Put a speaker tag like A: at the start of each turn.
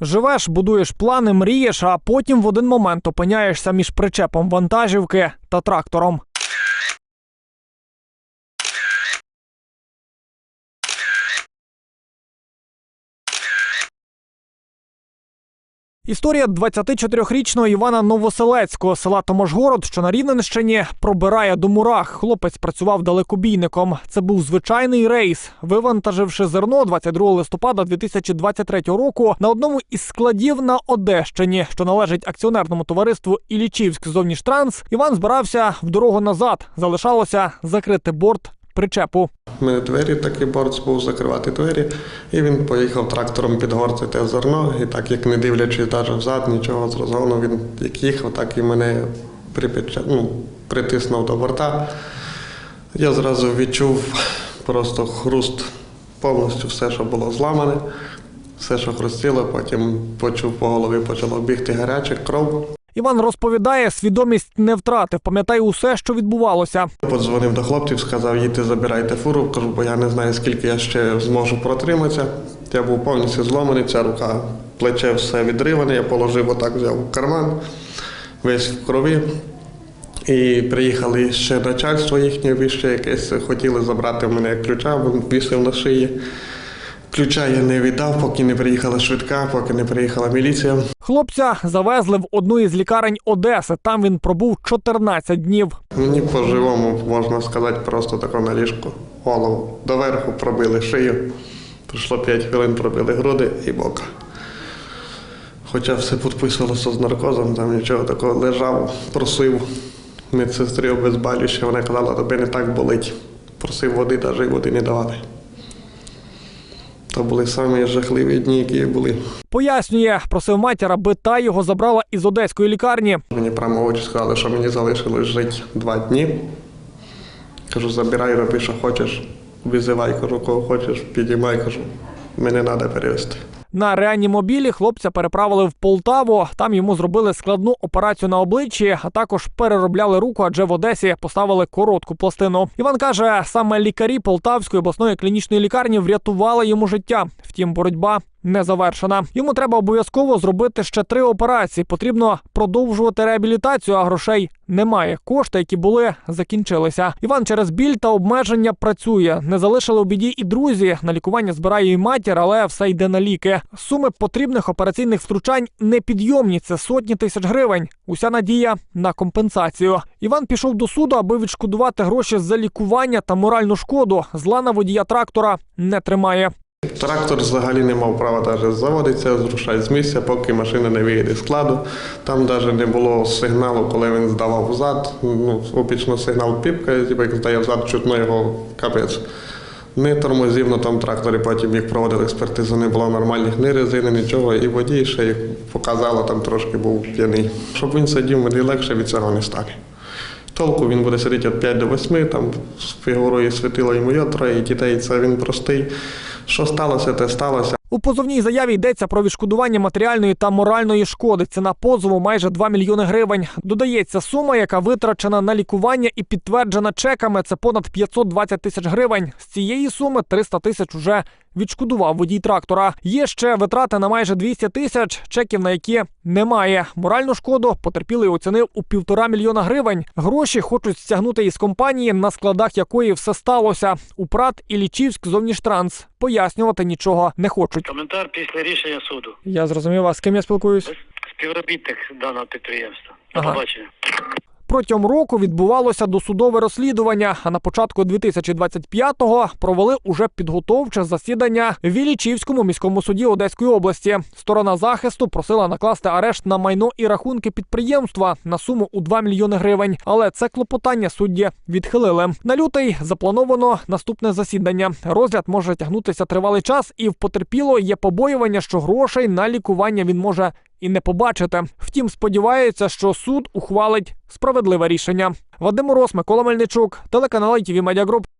A: Живеш, будуєш плани, мрієш, а потім в один момент опиняєшся між причепом вантажівки та трактором. Історія 24-річного Івана Новоселецького села Томожгород, що на Рівненщині, пробирає до мурах. Хлопець працював далекобійником. Це був звичайний рейс. Вивантаживши зерно 22 листопада 2023 року на одному із складів на Одещині, що належить акціонерному товариству Ілічівськ зовніштранс, Іван збирався в дорогу назад. Залишалося закрити борт причепу.
B: Мене двері такий борт був закривати двері, і він поїхав трактором підгортити зерно. І так як не дивлячись навіть взад, нічого з розгону, він як їхав, так і мене припече- ну, притиснув до борта. Я зразу відчув просто хруст повністю все, що було зламане, все, що хрустіло, потім почув по голові, почало бігти гаряче, кров.
A: Іван розповідає, свідомість не втратив, пам'ятає усе, що відбувалося.
B: Подзвонив до хлопців, сказав, їдьте, забирайте фуру. Кажу, бо я не знаю, скільки я ще зможу протриматися. Я був повністю зломаний, ця рука, плече все відриване, я положив отак, взяв в карман, весь в крові. І приїхали ще начальство їхнє вище якесь, хотіли забрати в мене ключа, вісив на шиї. Ключа я не віддав, поки не приїхала швидка, поки не приїхала міліція.
A: Хлопця завезли в одну із лікарень Одеси. Там він пробув 14 днів.
B: Мені по-живому, можна сказати, просто тако на ліжку, голову. Доверху пробили шию. Пройшло 5 хвилин, пробили груди і бока. Хоча все підписувалося з наркозом, там нічого такого лежав, просив медсестри обезболююче, вона казала, тобі не так болить. Просив води, навіть води не давали. То були самі жахливі дні, які були.
A: Пояснює, просив матір, аби та його забрала із одеської лікарні.
B: Мені прямо в очі сказали, що мені залишилось жити два дні. Кажу, забирай, роби, що хочеш, визивай, кажу, кого хочеш, підіймай, кажу, мене треба перевезти.
A: На реанімобілі хлопця переправили в Полтаву. Там йому зробили складну операцію на обличчі, а також переробляли руку, адже в Одесі поставили коротку пластину. Іван каже, саме лікарі Полтавської обласної клінічної лікарні врятували йому життя. Втім, боротьба не завершена. Йому треба обов'язково зробити ще три операції. Потрібно продовжувати реабілітацію, а грошей немає. Кошти, які були, закінчилися. Іван через біль та обмеження працює. Не залишили у біді і друзі. На лікування збирає і матір, але все йде на ліки. Суми потрібних операційних втручань непідйомні. Це сотні тисяч гривень. Уся надія на компенсацію. Іван пішов до суду, аби відшкодувати гроші за лікування та моральну шкоду. Зла на водія трактора не тримає.
B: Трактор взагалі не мав права навіть заводитися, зрушати з місця, поки машина не виїде з складу. Там навіть не було сигналу, коли він здавав взад. Ну, обічно сигнал піпкає, типу, як здає взад, чутно його капець. Не тормозів на тому тракторі, потім їх проводили експертизу, не було нормальних ні резини, нічого. І водій ще як показало, там трошки був п'яний. Щоб він сидів, мені легше від цього не стане. Толку він буде сидіти від 5 до 8, там з фігурою світило йому його троє дітей, це він простий. Що сталося, те сталося.
A: У позовній заяві йдеться про відшкодування матеріальної та моральної шкоди. Ціна позову майже 2 мільйони гривень. Додається сума, яка витрачена на лікування і підтверджена чеками. Це понад 520 тисяч гривень. З цієї суми 300 тисяч уже відшкодував водій трактора. Є ще витрати на майже 200 тисяч, чеків на які немає. Моральну шкоду потерпілий оцінив у півтора мільйона гривень. Гроші хочуть стягнути із компанії, на складах якої все сталося. У ПРАТ і Лічівськ зовніштранс пояснювати нічого не хочуть.
C: Коментар після рішення суду.
A: Я зрозумів, а з ким я спілкуюсь?
C: Співробітник даного підприємства.
A: Ага.
C: побачення.
A: Протягом року відбувалося досудове розслідування. А на початку 2025-го провели уже підготовче засідання в Ілічівському міському суді Одеської області. Сторона захисту просила накласти арешт на майно і рахунки підприємства на суму у 2 мільйони гривень. Але це клопотання судді відхилили. На лютий заплановано наступне засідання. Розгляд може тягнутися тривалий час, і в потерпіло є побоювання, що грошей на лікування він може і не побачите. Втім, сподівається, що суд ухвалить справедливе рішення. Вадим Мороз, Микола Мельничук, телеканал ITV Media.